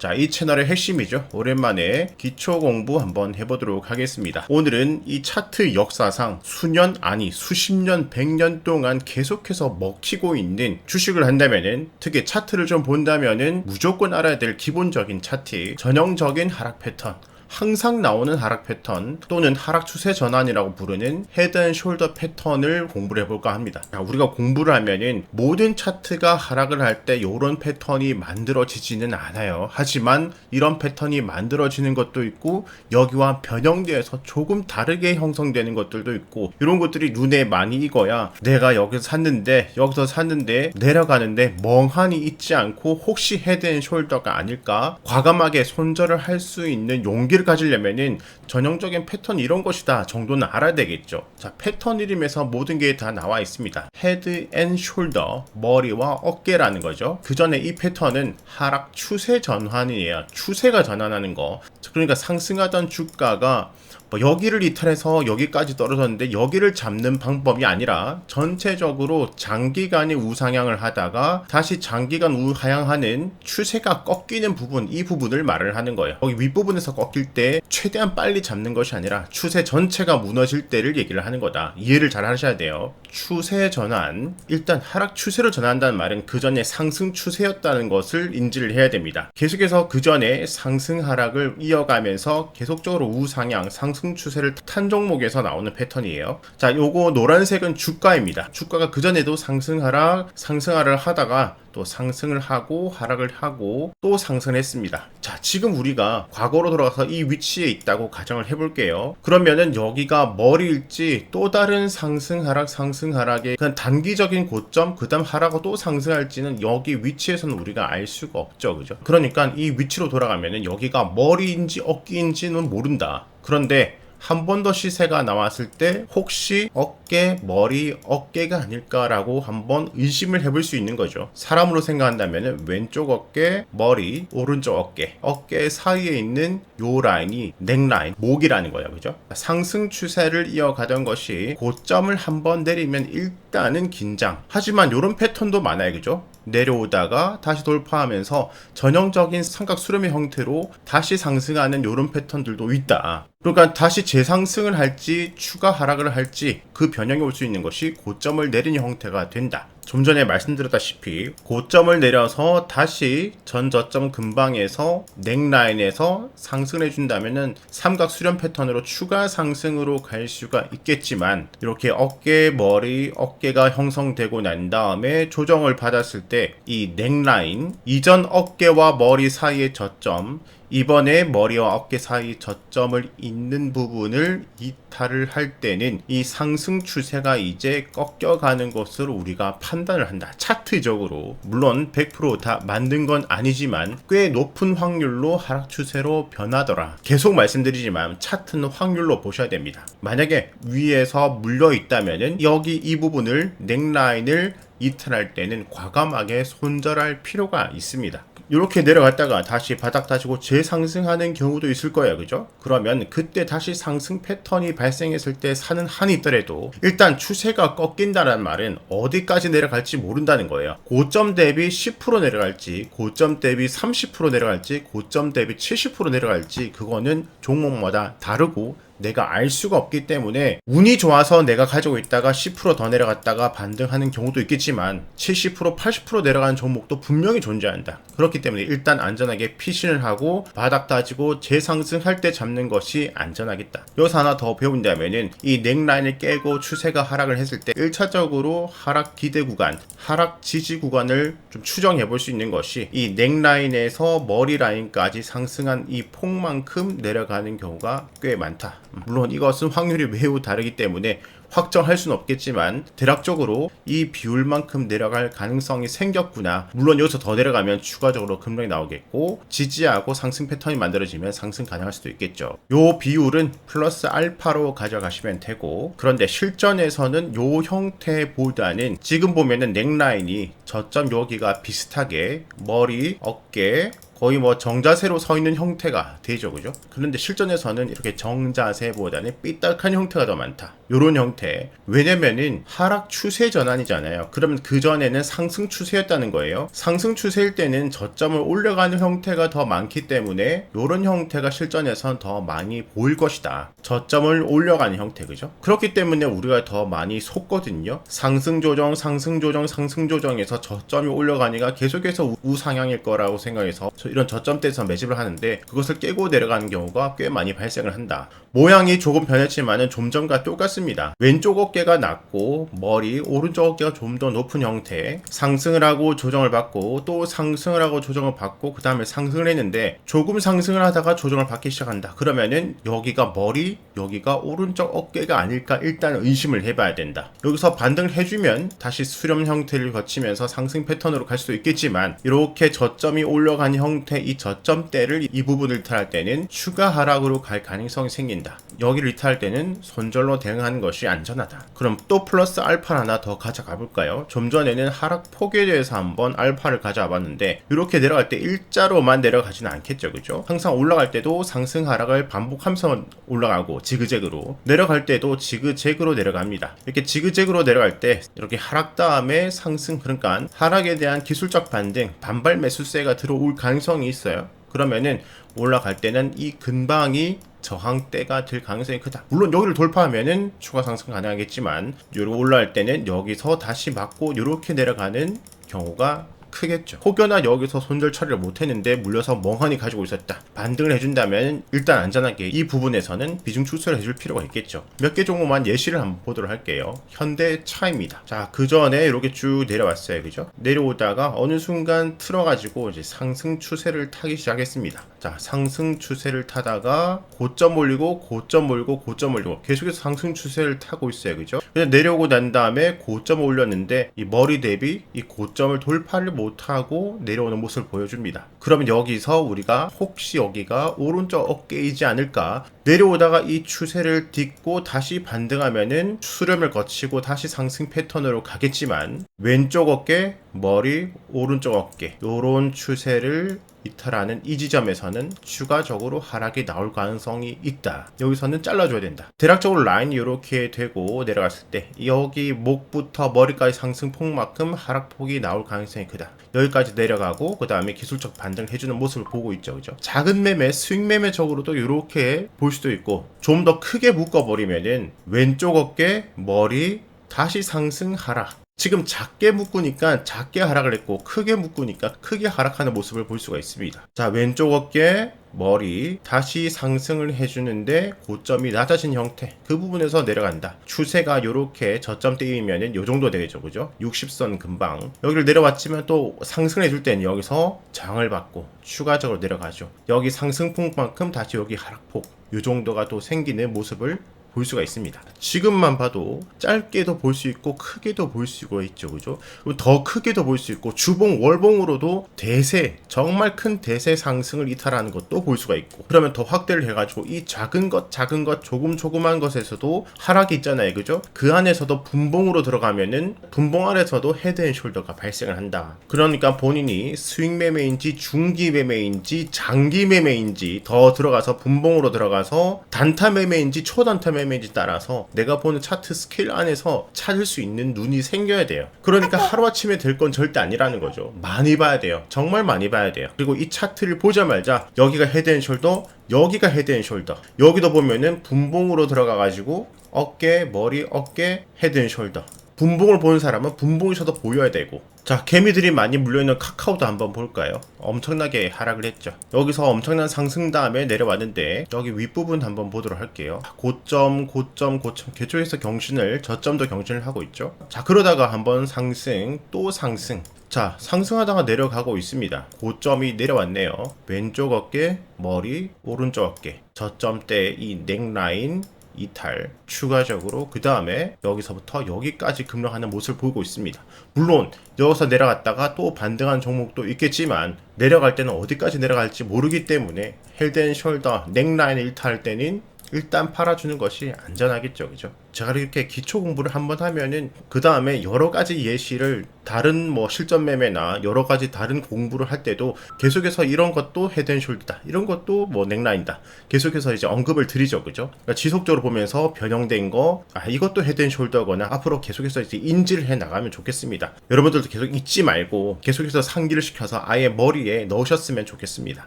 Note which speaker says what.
Speaker 1: 자, 이 채널의 핵심이죠. 오랜만에 기초 공부 한번 해보도록 하겠습니다. 오늘은 이 차트 역사상 수년, 아니 수십 년, 백 년 동안 계속해서 먹히고 있는 주식을 한다면은, 특히 차트를 좀 본다면은 무조건 알아야 될 기본적인 차트, 전형적인 하락 패턴, 항상 나오는 하락 패턴 또는 하락 추세 전환이라고 부르는 헤드 앤 숄더 패턴을 공부를 해볼까 합니다. 자, 우리가 공부를 하면은 모든 차트가 하락을 할 때 이런 패턴이 만들어지지는 않아요. 하지만 이런 패턴이 만들어지는 것도 있고 여기와 변형되어서 조금 다르게 형성되는 것들도 있고 이런 것들이 눈에 많이 익어야 내가 여기서 샀는데 여기서 샀는데 내려가는데 멍하니 있지 않고 혹시 헤드 앤 숄더가 아닐까 과감하게 손절을 할 수 있는 용기를 가지려면은 전형적인 패턴 이런 것이다 정도는 알아야 되겠죠. 자, 패턴 이름에서 모든 게 다 나와 있습니다. 헤드 앤 숄더, 머리와 어깨라는 거죠. 그 전에 이 패턴은 하락 추세 전환이에요. 추세가 전환하는 거. 그러니까 상승하던 주가가 뭐 여기를 이탈해서 여기까지 떨어졌는데 여기를 잡는 방법이 아니라 전체적으로 장기간의 우상향을 하다가 다시 장기간 우하향하는 추세가 꺾이는 부분 이 부분을 말을 하는 거예요. 여기 윗부분에서 꺾일 때 최대한 빨리 잡는 것이 아니라 추세 전체가 무너질 때를 얘기를 하는 거다. 이해를 잘 하셔야 돼요. 추세 전환 일단 하락 추세로 전환한다는 말은 그 전에 상승 추세였다는 것을 인지를 해야 됩니다. 계속해서 그 전에 상승 하락을 이어가면서 계속적으로 우상향 상승 상승 추세를 탄 종목에서 나오는 패턴이에요. 자, 요거 노란색은 주가입니다. 주가가 그전에도 상승 하락, 상승 하락을 하다가 또 상승을 하고 하락을 하고 또 상승했습니다. 자, 지금 우리가 과거로 돌아가서 이 위치에 있다고 가정을 해볼게요. 그러면은 여기가 머리일지 또 다른 상승 하락 상승 하락의 그냥 단기적인 고점 그다음 하락하고 또 상승할지는 여기 위치에서는 우리가 알 수가 없죠, 그죠? 그러니까 이 위치로 돌아가면은 여기가 머리인지 어깨인지는 모른다. 그런데 한 번 더 시세가 나왔을 때 혹시 어깨, 머리, 어깨가 아닐까라고 한번 의심을 해볼 수 있는 거죠. 사람으로 생각한다면 왼쪽 어깨, 머리, 오른쪽 어깨, 어깨 사이에 있는 요 라인이 넥라인, 목이라는 거예요. 그죠? 상승 추세를 이어가던 것이 고점을 한번 내리면 일 단은 긴장. 하지만 이런 패턴도 많아요. 그죠? 내려오다가 다시 돌파하면서 전형적인 삼각 수렴의 형태로 다시 상승하는 이런 패턴들도 있다. 그러니까 다시 재상승을 할지 추가 하락을 할지 그 변형이 올 수 있는 것이 고점을 내리는 형태가 된다. 좀 전에 말씀드렸다시피 고점을 내려서 다시 전 저점 근방에서 넥라인에서 상승해 준다면은 삼각 수렴 패턴으로 추가 상승으로 갈 수가 있겠지만 이렇게 어깨 머리 어깨가 형성되고 난 다음에 조정을 받았을 때 이 넥라인 이전 어깨와 머리 사이의 저점 이번에 머리와 어깨 사이 저점을 잇는 부분을 이탈을 할 때는 이 상승 추세가 이제 꺾여가는 것으로 우리가 판단을 한다. 차트적으로. 물론 100%다 만든 건 아니지만 꽤 높은 확률로 하락 추세로 변하더라. 계속 말씀드리지만 차트는 확률로 보셔야 됩니다. 만약에 위에서 물려 있다면은 여기 이 부분을 넥라인을 이탈할 때는 과감하게 손절할 필요가 있습니다. 이렇게 내려갔다가 다시 바닥 다지고 재상승하는 경우도 있을 거예요. 그죠? 그러면 그때 다시 상승 패턴이 발생했을 때 사는 한이 있더라도 일단 추세가 꺾인다는 말은 어디까지 내려갈지 모른다는 거예요. 고점 대비 10% 내려갈지, 고점 대비 30% 내려갈지, 고점 대비 70% 내려갈지 그거는 종목마다 다르고 내가 알 수가 없기 때문에 운이 좋아서 내가 가지고 있다가 10%더 내려갔다가 반등하는 경우도 있겠지만 70% 80% 내려가는 종목도 분명히 존재한다. 그렇기 때문에 일단 안전하게 피신을 하고 바닥 따지고 재상승할 때 잡는 것이 안전하겠다. 여기서 하나 더 배운다면은 이 넥라인을 깨고 추세가 하락을 했을 때 1차적으로 하락 기대 구간, 하락 지지 구간을 좀 추정해 볼 수 있는 것이 이 넥라인에서 머리 라인까지 상승한 이 폭만큼 내려가는 경우가 꽤 많다. 물론 이것은 확률이 매우 다르기 때문에 확정할 수는 없겠지만 대략적으로 이 비율만큼 내려갈 가능성이 생겼구나. 물론 여기서 더 내려가면 추가적으로 급락이 나오겠고 지지하고 상승 패턴이 만들어지면 상승 가능할 수도 있겠죠. 요 비율은 플러스 알파로 가져가시면 되고 그런데 실전에서는 요 형태보다는 지금 보면은 넥라인이 저점 여기가 비슷하게 머리, 어깨, 거의 뭐 정자세로 서 있는 형태가 되죠, 그죠? 그런데 실전에서는 이렇게 정자세보다는 삐딱한 형태가 더 많다. 요런 형태. 왜냐면은 하락 추세 전환이잖아요. 그러면 그 전에는 상승 추세였다는 거예요. 상승 추세일 때는 저점을 올려가는 형태가 더 많기 때문에 요런 형태가 실전에선 더 많이 보일 것이다. 저점을 올려가는 형태, 그죠? 그렇기 때문에 우리가 더 많이 속거든요. 상승 조정, 상승 조정, 상승 조정에서 저점이 올려가니까 계속해서 우- 우상향일 거라고 생각해서 저- 이런 저점대에서 매집을 하는데 그것을 깨고 내려가는 경우가 꽤 많이 발생을 한다. 모양이 조금 변했지만은 좀 전과 똑같습니다. 왼쪽 어깨가 낮고 머리, 오른쪽 어깨가 좀 더 높은 형태. 상승을 하고 조정을 받고 또 상승을 하고 조정을 받고 그 다음에 상승을 했는데 조금 상승을 하다가 조정을 받기 시작한다. 그러면은 여기가 머리, 여기가 오른쪽 어깨가 아닐까 일단 의심을 해봐야 된다. 여기서 반등을 해주면 다시 수렴 형태를 거치면서 상승 패턴으로 갈 수도 있겠지만 이렇게 저점이 올라간 형태 이 저점대를 이 부분을 이탈할 때는 추가 하락으로 갈 가능성이 생긴다. 여기를 이탈할 때는 손절로 대응하는 것이 안전하다. 그럼 또 플러스 알파를 하나 더 가져가 볼까요? 좀 전에는 하락 폭에 대해서 한번 알파를 가져와 봤는데 이렇게 내려갈 때 일자로만 내려가지는 않겠죠, 그죠? 항상 올라갈 때도 상승 하락을 반복하면서 올라가고 지그재그로 내려갈 때도 지그재그로 내려갑니다. 이렇게 지그재그로 내려갈 때 이렇게 하락 다음에 상승 그러니까 하락에 대한 기술적 반등 반발 매수세가 들어올 가능성 이 있어요. 그러면은 올라갈 때는 이 근방이 저항대가 될 가능성이 크다. 물론 여기를 돌파하면은 추가 상승 가능하겠지만 요로 올라갈 때는 여기서 다시 맞고 요렇게 내려가는 경우가 크겠죠. 혹여나 여기서 손절 처리를 못했는데 물려서 멍하니 가지고 있었다. 반등을 해준다면 일단 안전하게 이 부분에서는 비중 축소를 해줄 필요가 있겠죠. 몇 개 종목만 예시를 한번 보도록 할게요. 현대 차입니다. 자, 그 전에 이렇게 쭉 내려왔어요. 그죠? 내려오다가 어느 순간 틀어가지고 이제 상승 추세를 타기 시작했습니다. 자, 상승 추세를 타다가 고점 올리고 고점 올리고 고점 올리고 계속해서 상승 추세를 타고 있어요. 그죠? 그냥 내려오고 난 다음에 고점을 올렸는데 이 머리 대비 이 고점을 돌파를 못하고 내려오는 모습을 보여줍니다. 그러면 여기서 우리가 혹시 여기가 오른쪽 어깨이지 않을까 내려오다가 이 추세를 딛고 다시 반등하면은 수렴을 거치고 다시 상승 패턴으로 가겠지만 왼쪽 어깨, 머리, 오른쪽 어깨 요런 추세를 이탈하는 이 지점에서는 추가적으로 하락이 나올 가능성이 있다. 여기서는 잘라줘야 된다. 대략적으로 라인이 이렇게 되고 내려갔을 때 여기 목부터 머리까지 상승폭만큼 하락폭이 나올 가능성이 크다. 여기까지 내려가고 그 다음에 기술적 반등을 해주는 모습을 보고 있죠. 그죠? 작은 매매, 스윙 매매적으로도 이렇게 볼 수도 있고 좀 더 크게 묶어버리면은 왼쪽 어깨, 머리, 다시 상승 하락. 지금 작게 묶으니까 작게 하락을 했고 크게 묶으니까 크게 하락하는 모습을 볼 수가 있습니다. 자 왼쪽 어깨 머리 다시 상승을 해주는데 고점이 낮아진 형태 그 부분에서 내려간다. 추세가 이렇게 저점대이면은 요 정도 되겠죠, 그죠? 60선 금방 여기를 내려왔지만 또 상승을 해줄 때는 여기서 장을 받고 추가적으로 내려가죠. 여기 상승폭만큼 다시 여기 하락폭 요 정도가 또 생기는 모습을 볼 수가 있습니다. 지금만 봐도 짧게도 볼 수 있고 크게도 볼 수가 있죠, 그죠? 더 크게도 볼 수 있고 주봉, 월봉으로도 대세 정말 큰 대세 상승을 이탈하는 것도 볼 수가 있고 그러면 더 확대를 해가지고 이 작은 것, 작은 것, 조금 조그만 것에서도 하락이 있잖아요, 그죠? 그 안에서도 분봉으로 들어가면은 분봉 안에서도 헤드앤숄더가 발생을 한다. 그러니까 본인이 스윙 매매인지 중기 매매인지 장기 매매인지 더 들어가서 분봉으로 들어가서 단타 매매인지 초단타 매매 인지 따라서 내가 보는 차트 스케일 안에서 찾을 수 있는 눈이 생겨야 돼요. 그러니까 하루아침에 될 건 절대 아니라는 거죠. 많이 봐야 돼요. 정말 많이 봐야 돼요. 그리고 이 차트를 보자마자 여기가 헤드앤숄더, 여기가 헤드앤숄더. 여기도 보면은 분봉으로 들어가 가지고 어깨, 머리, 어깨, 헤드앤숄더. 분봉을 보는 사람은 분봉에서도 보여야 되고. 자 개미들이 많이 물려있는 카카오도 한번 볼까요? 엄청나게 하락을 했죠. 여기서 엄청난 상승 다음에 내려왔는데 여기 윗부분 한번 보도록 할게요. 고점 고점 고점. 개초에서 경신을 저점도 경신을 하고 있죠. 자 그러다가 한번 상승 또 상승. 자 상승하다가 내려가고 있습니다. 고점이 내려왔네요. 왼쪽 어깨 머리 오른쪽 어깨. 저점대 이 넥라인 이탈 추가적으로 그 다음에 여기서부터 여기까지 급락하는 모습을 보이고 있습니다. 물론 여기서 내려갔다가 또 반등한 종목도 있겠지만 내려갈 때는 어디까지 내려갈지 모르기 때문에 헬드앤숄더 넥라인을 이탈할 때는 일단 팔아주는 것이 안전하겠죠, 그죠? 제가 이렇게 기초 공부를 한번 하면은 그 다음에 여러 가지 예시를 다른 뭐 실전 매매나 여러 가지 다른 공부를 할 때도 계속해서 이런 것도 헤드앤숄더다, 이런 것도 뭐 넥라인다, 계속해서 이제 언급을 드리죠, 그죠? 그러니까 지속적으로 보면서 변형된 거, 아 이것도 헤드앤숄더거나 앞으로 계속해서 이제 인지를 해 나가면 좋겠습니다. 여러분들도 계속 잊지 말고 계속해서 상기를 시켜서 아예 머리에 넣으셨으면 좋겠습니다.